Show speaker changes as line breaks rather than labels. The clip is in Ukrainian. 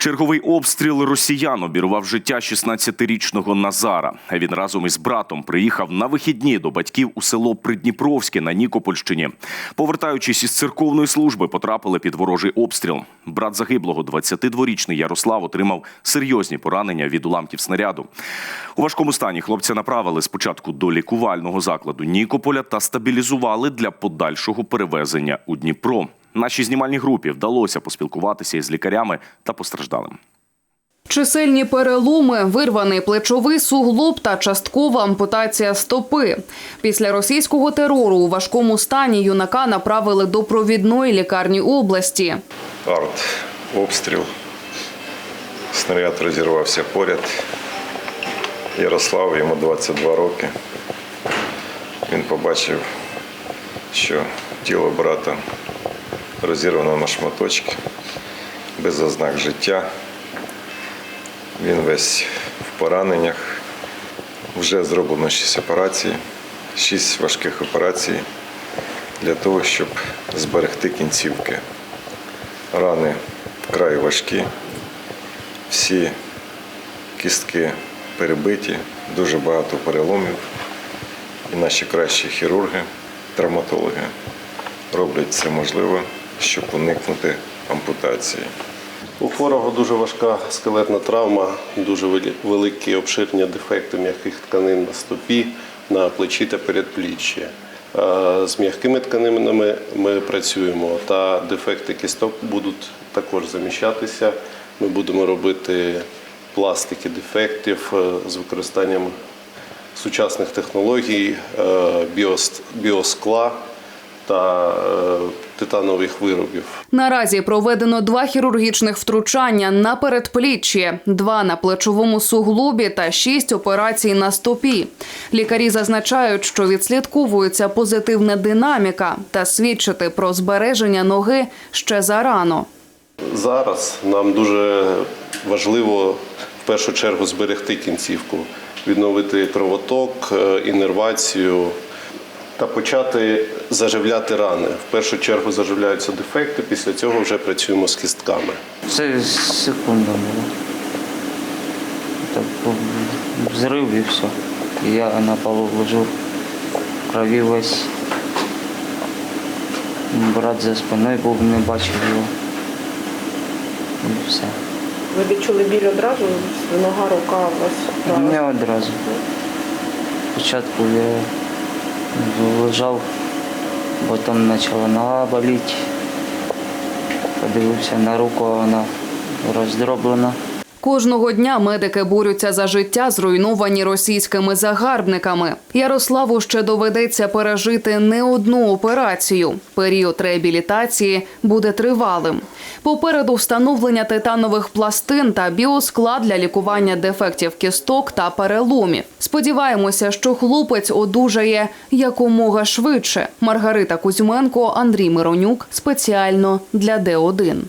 Черговий обстріл росіян обірвав життя 16-річного Назара. Він разом із братом приїхав на вихідні до батьків у село Придніпровське на Нікопольщині. Повертаючись із церковної служби, потрапили під ворожий обстріл. Брат загиблого, 22-річний Ярослав, отримав серйозні поранення від уламків снаряду. У важкому стані хлопця направили спочатку до лікувального закладу Нікополя та стабілізували для подальшого перевезення у Дніпро. Нашій знімальній групі вдалося поспілкуватися із лікарями та постраждалим.
Чисельні переломи, вирваний плечовий суглоб та часткова ампутація стопи. Після російського терору у важкому стані юнака направили до провідної лікарні області.
арт обстріл. Снаряд розірвався поряд. Ярослав, йому 22 роки. Він побачив, що тіло брата розірвано на шматочки, без ознак життя. Він весь в пораненнях. Вже зроблено 6 операцій, 6 важких операцій для того, щоб зберегти кінцівки. Рани вкрай важкі, всі кістки перебиті, дуже багато переломів. І наші кращі хірурги, травматологи роблять все можливе, щоб уникнути ампутації.
У хворого дуже важка скелетна травма, дуже великі обширні дефекти м'яких тканин на стопі, на плечі та передпліччі. З м'якими тканинами ми працюємо, та дефекти кісток будуть також заміщатися. Ми будемо робити пластики дефектів е, з використанням сучасних технологій, е, біос- біоскла та е, титанових виробів.
Наразі проведено два хірургічних втручання на передпліччі, два на плечовому суглобі та шість операцій на стопі. Лікарі зазначають, що відслідковується позитивна динаміка та свідчити про збереження ноги ще зарано.
Зараз нам дуже важливо в першу чергу зберегти кінцівку, відновити кровоток, е, інервацію та почати заживляти рани. В першу чергу заживляються дефекти, після цього вже працюємо з кістками.
Це секунда була. Так, взрыв и все. Я на полу лежу, крові весь. Брат за спиною був, не бачив його. І все.
Ви відчули біль одразу, нога, рука у вас?
Не одразу. Спочатку я лежав, потім почала нога боліти. Подивився на руку, вона роздроблена.
Кожного дня медики борються за життя, зруйновані російськими загарбниками. Ярославу ще доведеться пережити не одну операцію. Період реабілітації буде тривалим. Попереду встановлення титанових пластин та біоскла для лікування дефектів кісток та переломів. Сподіваємося, що хлопець одужає якомога швидше. Маргарита Кузьменко, Андрій Миронюк спеціально для Д1.